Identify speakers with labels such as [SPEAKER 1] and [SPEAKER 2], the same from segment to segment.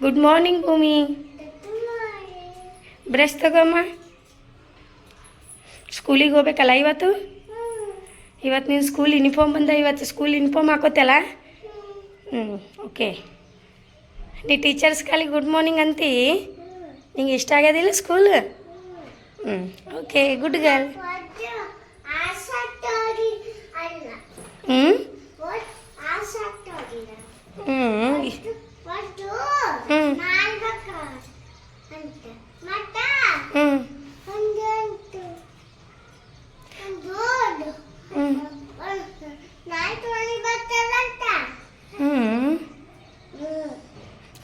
[SPEAKER 1] Good morning Bhoomi brush ತಗೋಮ್ಮ ಸ್ಕೂಲಿಗೆ ಹೋಗ್ಬೇಕಲ್ಲ ಇವತ್ತು? ಇವತ್ತು ನೀನು ಸ್ಕೂಲ್ ಯೂನಿಫಾರ್ಮ್ ಬಂದ ಇವತ್ತು ಸ್ಕೂಲ್ ಯೂನಿಫಾರ್ಮ್ ಹಾಕೋತಲ್ಲ ಹ್ಞೂ ಓಕೆ ನೀ ಟೀಚರ್ಸ್ ಕಾಲಿಗೆ ಗುಡ್ ಮಾರ್ನಿಂಗ್ ಅಂತೀ? ನಿಂಗೆ ಇಷ್ಟ ಆಗ್ಯದಿಲ್ಲ ಸ್ಕೂಲ್ ಹ್ಞೂ ಓಕೆ ಗುಡ್ ಗರ್ಲ್ ಹ್ಞೂ ಹ್ಞೂ ಹ್ಞೂ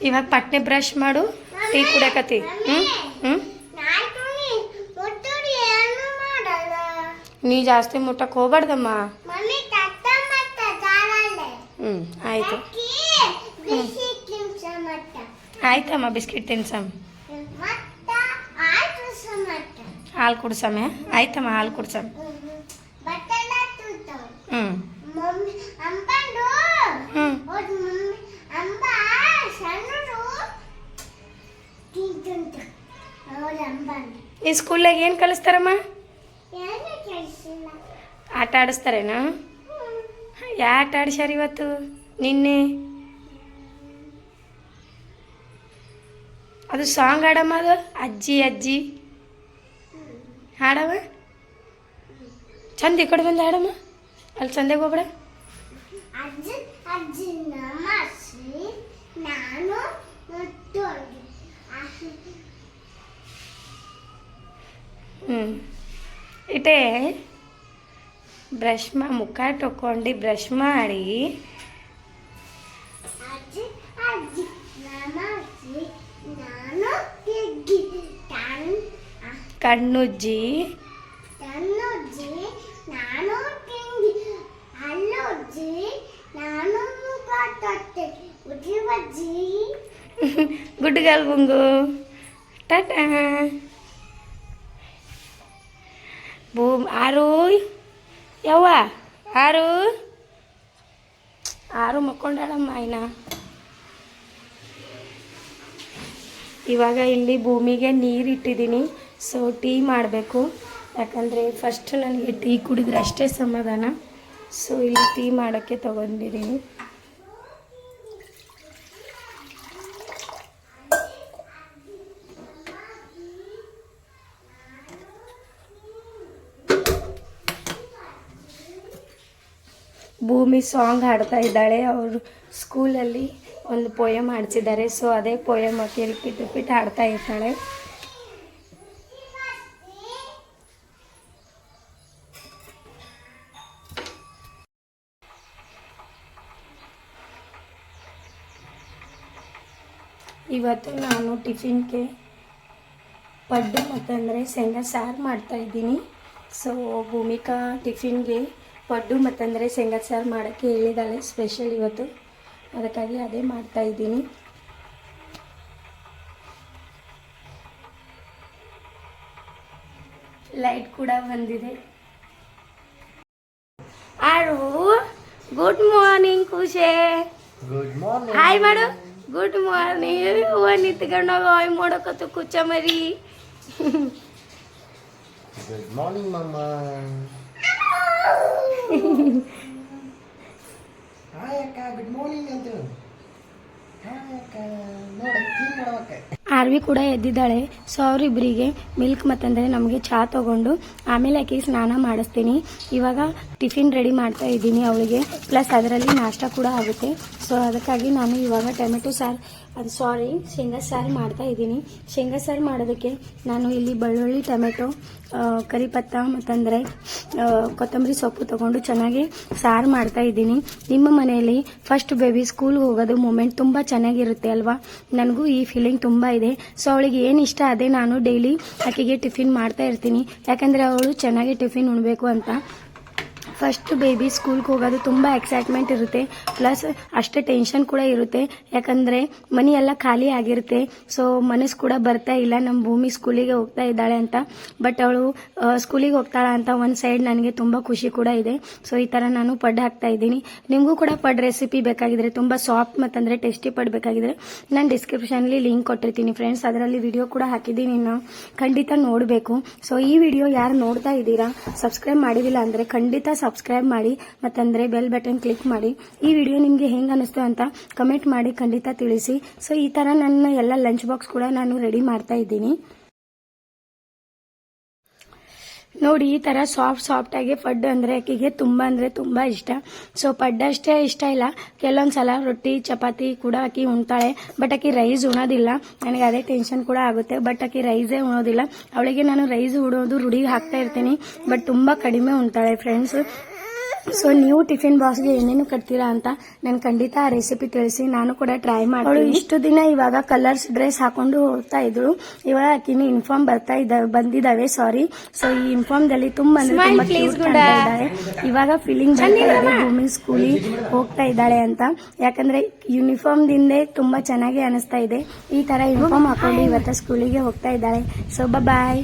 [SPEAKER 1] ಇವಾಗ ಪಟ್ನೆ ಬ್ರಷ್ ಮಾಡು. ಟೀ ಕುಡಿಯಕತ್ತಿ. ಹ್ಞೂ ಹ್ಞೂ ನೀ ಜಾಸ್ತಿ ಮುಟ್ಟಕ್ಕೆ ಹೋಗ್ಬಾರ್ದಮ್ಮ. ಹ್ಞೂ ಆಯಿತು. ಆಯ್ತಮ್ಮ ಬಿಸ್ಕಿಟ್ ತಿನ್ಸಮ್ಮ ಹಾಲು ಕುಡ್ಸಮ್ಮ ಆಯ್ತಮ್ಮ ಹಾಲು ಕುಡ್ಸಮ್ಮ ಹ್ಞೂ ಹ್ಞೂ ಈ ಸ್ಕೂಲ್ನಾಗ ಏನು ಕಲಿಸ್ತಾರಮ್ಮ? ಆಟ ಆಡಿಸ್ತಾರೇನಾ? ಯಾ ಆಟ ಆಡಿಸ್ಯಾರ ಇವತ್ತು? ನಿನ್ನೆ? ಅದು ಸಾಂಗ್ ಹಾಡಮ್ಮ ಅದು? ಅಜ್ಜಿ ಅಜ್ಜಿ. ಹಾಡವ ಚಂದ ಈ ಕಡೆ ಬಂದು ಹಾಡಮ್ಮ. ಅಲ್ಲಿ ಚಂದಾಗ ಹೋಗ್ಬೇಡ.
[SPEAKER 2] ಅಜ್ಜಿ ಅಜ್ಜಿ ನಾನು
[SPEAKER 1] ಇಟೇ ಬ್ರಷ್ ಮಾ ಮುಖ ತೊಗೊಂಡು ಬ್ರಷ್ ಮಾಡಿ. ಕಣ್ಣುಜ್ಜಿ.
[SPEAKER 2] ನಾನು
[SPEAKER 1] ಗುಡ್ಡಗಾಲ್ ಬುಂಗು. ಟಾಟಾ. ಬೂ, ಆರು. ಯವ್ವ, ಆರು. ಆರು ಮಕ್ಕೊಂಡಾಳಮ್ಮ ಇನ್ನ. ಇವಾಗ ಇಲ್ಲಿ ಭೂಮಿಗೆ ನೀರು ಇಟ್ಟಿದ್ದೀನಿ ಸೊ ಟೀ ಮಾಡಬೇಕು. ಯಾಕಂದರೆ ಫಸ್ಟ್ ನನಗೆ ಟೀ ಕುಡಿದ್ರೆ ಅಷ್ಟೇ ಸಮಾಧಾನ. ಸೊ ಇಲ್ಲಿ ಟೀ ಮಾಡೋಕ್ಕೆ ತೊಗೊಂಡಿದ್ದೀನಿ. ಭೂಮಿ ಸಾಂಗ್ ಹಾಡ್ತಾ ಇದ್ದಾಳೆ. ಅವರು ಸ್ಕೂಲಲ್ಲಿ ಒಂದು ಪೋಯಮ್ ಹಾಡ್ಸಿದ್ದಾರೆ. ಸೊ ಅದೇ ಪೋಯಮ್ ಹಾಕಿ ರಿಪೀಟ್ ರಿಪೀಟ್ ಹಾಡ್ತಾ ಇರ್ತಾಳೆ ಇವತ್ತು ನಾನು ಟಿಫಿನ್ಗೆ ಪಡ್ಡು ಮತ್ತಂದರೆ ಶೇಂಗಾ ಸಾರು ಮಾಡ್ತಾ ಇದ್ದೀನಿ. ಸೊ ಭೂಮಿಕಾ ಟಿಫಿನ್ಗೆ ಪಡ್ಡು ಮತ್ತಂದರೆ ಶೇಂಗಾ ಸಾರು ಮಾಡೋಕ್ಕೆ ಹೇಳಿದ್ದಾಳೆ ಸ್ಪೆಷಲ್ ಇವತ್ತು. ಅದಕ್ಕಾಗಿ ಅದೇ ಮಾಡ್ತಾ ಇದ್ದೀನಿ. ಲೈಟ್ ಕೂಡ ಬಂದಿದೆ. ಆರು good morning Khushi
[SPEAKER 3] good morning
[SPEAKER 1] hi ಮಾಡು. ಗುಡ್ ಮಾರ್ನಿಂಗ್ ಹೂವ ನಿಂತ್ಕೊಂಡೋಗ ಹಾಯ್ ಮಾಡೋಕತ್ತು ಕುಚ್ಚ ಮರಿ.
[SPEAKER 3] ಗುಡ್ ಮಾರ್ನಿಂಗ್ ಮಮ್ಮ
[SPEAKER 1] ಆರ್ವಿ ಕೂಡ ಎದ್ದಿದ್ದಾಳೆ. ಸೊ ಅವರಿಬ್ಬರಿಗೆ ಮಿಲ್ಕ್ ಮತ್ತಂದರೆ ನಮಗೆ ಚಹಾ ತೊಗೊಂಡು ಆಮೇಲೆ ಆಕೆಗೆ ಸ್ನಾನ ಮಾಡಿಸ್ತೀನಿ. ಇವಾಗ ಟಿಫಿನ್ ರೆಡಿ ಮಾಡ್ತಾ ಇದ್ದೀನಿ ಅವಳಿಗೆ. ಪ್ಲಸ್ ಅದರಲ್ಲಿ ನಾಷ್ಟ ಕೂಡ ಆಗುತ್ತೆ. ಸೊ ಅದಕ್ಕಾಗಿ ನಾನು ಇವಾಗ ಟೊಮೆಟೊ ಸಾರು, ಅದು ಸಾರಿ ಶೇಂಗಾ ಸಾರು ಮಾಡ್ತಾ ಇದ್ದೀನಿ. ಶೇಂಗಾ ಸಾರು ಮಾಡೋದಕ್ಕೆ ನಾನು ಇಲ್ಲಿ ಬೆಳ್ಳುಳ್ಳಿ, ಟೊಮೆಟೊ ಕರಿಪತ್ತ ಮತ್ತಂದರೆ ಕೊತ್ತಂಬರಿ ಸೊಪ್ಪು ತಗೊಂಡು ಚೆನ್ನಾಗಿ ಸಾರು ಮಾಡ್ತಾ ಇದ್ದೀನಿ. ನಿಮ್ಮ ಮನೆಯಲ್ಲಿ ಫಸ್ಟ್ ಬೇಬಿ ಸ್ಕೂಲ್ ಹೋಗೋದು ಮೂಮೆಂಟ್ ತುಂಬ ಚೆನ್ನಾಗಿರುತ್ತೆ ಅಲ್ವಾ? ನನಗೂ ಈ ಫೀಲಿಂಗ್ ತುಂಬ ಇದೆ. ಸೊ ಅವಳಿಗೆ ಏನು ಇಷ್ಟ ಅದೇ ನಾನು ಡೈಲಿ ಆಕೆಗೆ ಟಿಫಿನ್ ಮಾಡ್ತಾ ಇರ್ತೀನಿ. ಯಾಕಂದರೆ ಅವಳು ಚೆನ್ನಾಗಿ ಟಿಫಿನ್ ಉಣಬೇಕು ಅಂತ. ಫಸ್ಟ್ ಬೇಬಿ ಸ್ಕೂಲ್ಗೆ ಹೋಗೋದು ತುಂಬ ಎಕ್ಸೈಟ್ಮೆಂಟ್ ಇರುತ್ತೆ. ಪ್ಲಸ್ ಅಷ್ಟೇ ಟೆನ್ಷನ್ ಕೂಡ ಇರುತ್ತೆ. ಯಾಕಂದರೆ ಮನಿ ಎಲ್ಲ ಖಾಲಿ ಆಗಿರುತ್ತೆ. ಸೊ ಮನಸ್ಸು ಕೂಡ ಬರ್ತಾ ಇಲ್ಲ. ನಮ್ಮ ಭೂಮಿ ಸ್ಕೂಲಿಗೆ ಹೋಗ್ತಾ ಇದ್ದಾಳೆ ಅಂತ. ಬಟ್ ಅವಳು ಸ್ಕೂಲಿಗೆ ಹೋಗ್ತಾಳ ಅಂತ ಒಂದು ಸೈಡ್ ನನಗೆ ತುಂಬ ಖುಷಿ ಕೂಡ ಇದೆ. ಸೊ ಈ ಥರ ನಾನು ಪಡ್ ಹಾಕ್ತಾ ಇದ್ದೀನಿ. ನಿಮಗೂ ಕೂಡ ಪಡ್ ರೆಸಿಪಿ ಬೇಕಾಗಿದ್ರೆ, ತುಂಬ ಸಾಫ್ಟ್ ಮತ್ತಂದರೆ ಟೇಸ್ಟಿ ಪಡ್ ಬೇಕಾಗಿದ್ರೆ ನಾನು ಡಿಸ್ಕ್ರಿಪ್ಷನಲ್ಲಿ ಲಿಂಕ್ ಕೊಟ್ಟಿರ್ತೀನಿ ಫ್ರೆಂಡ್ಸ್ ಅದರಲ್ಲಿ ವಿಡಿಯೋ ಕೂಡ ಹಾಕಿದ್ದೀನಿ ನಾನು ಖಂಡಿತ ನೋಡಬೇಕು. ಸೊ ಈ ವಿಡಿಯೋ ಯಾರು ನೋಡ್ತಾ ಇದ್ದೀರಾ ಸಬ್ಸ್ಕ್ರೈಬ್ ಮಾಡಿದಿಲ್ಲ ಅಂದರೆ ಖಂಡಿತ ಸಬ್ಸ್ಕ್ರೈಬ್ ಮಾಡಿ, ಮತ್ತಂದರೆ ಬೆಲ್ ಬಟನ್ ಕ್ಲಿಕ್ ಮಾಡಿ. ಈ ವಿಡಿಯೋ ನಿಮಗೆ ಹೆಂಗೆ ಅನಿಸ್ತು ಅಂತ ಕಮೆಂಟ್ ಮಾಡಿ ಖಂಡಿತ ತಿಳಿಸಿ. ಸೊ ಈ ಥರ ನನ್ನ ಎಲ್ಲ ಲಂಚ್ ಬಾಕ್ಸ್ ಕೂಡ ನಾನು ರೆಡಿ ಮಾಡ್ತಾ ಇದ್ದೀನಿ. ನೋಡಿ, ಈ ಥರ ಸಾಫ್ಟ್ ಸಾಫ್ಟ್ ಆಗಿ ಫಡ್ ಅಂದ್ರೆ ಅಕ್ಕಿಗೆ ತುಂಬ ಅಂದರೆ ತುಂಬ ಇಷ್ಟ. ಸೊ ಪಡ್ಡು ಅಷ್ಟೇ ಇಷ್ಟ ಇಲ್ಲ. ಕೆಲವೊಂದು ಸಲ ರೊಟ್ಟಿ, ಚಪಾತಿ ಕೂಡ ಅಕ್ಕಿ ಉಣ್ತಾಳೆ. ಬಟ್ ಅಕ್ಕಿ ರೈಸ್ ಉಣೋದಿಲ್ಲ. ನನಗೆ ಅದೇ ಟೆನ್ಷನ್ ಕೂಡ ಆಗುತ್ತೆ. ಬಟ್ ಅಕ್ಕಿ ರೈಸೇ ಉಣೋದಿಲ್ಲ. ಅವಳಿಗೆ ನಾನು ರೈಸ್ ಉಡೋದು ರೂಢಿಗೆ ಹಾಕ್ತಾ ಇರ್ತೀನಿ. ಬಟ್ ತುಂಬ ಕಡಿಮೆ ಉಣ್ತಾಳೆ ಫ್ರೆಂಡ್ಸ್ ಸೊ ನೀವು ಟಿಫಿನ್ ಬಾಕ್ಸ್ಗೆ ಏನೇನು ಕಟ್ತೀರಾ ಅಂತ ನಾನು ಖಂಡಿತ ಆ ರೆಸಿಪಿ ತಿಳಿಸಿ ನಾನು ಕೂಡ ಟ್ರೈ ಮಾಡಿ ಇಷ್ಟು ದಿನ ಇವಾಗ ಕಲರ್ಸ್ ಡ್ರೆಸ್ ಹಾಕೊಂಡು ಹೋಗ್ತಾ ಇದ್ರು ಇವಾಗ ಆಕಿನ ಇನ್ಫಾರ್ಮ್ ಬರ್ತಾ ಇದ್ದಾವೆ ಬಂದಿದ್ದಾವೆ ಸಾರಿ ಸೊ ಈ ಇನ್ಫಾರ್ಮ್ ದಲ್ಲಿ ತುಂಬಾ ಇದ್ದಾಳೆ ಇವಾಗ ಫೀಲಿಂಗ್ ಭೂಮಿ ಸ್ಕೂಲಿ ಹೋಗ್ತಾ ಇದ್ದಾಳೆ ಅಂತ. ಯಾಕಂದ್ರೆ ಯೂನಿಫಾರ್ಮ್ ದಿಂದೇ ತುಂಬಾ ಚೆನ್ನಾಗಿ ಅನಿಸ್ತಾ ಇದೆ. ಈ ತರ ಯೂನಿಫಾರ್ಮ್ ಹಾಕೊಂಡು ಇವತ್ತು ಸ್ಕೂಲಿಗೆ ಹೋಗ್ತಾ ಇದ್ದಾಳೆ. So bye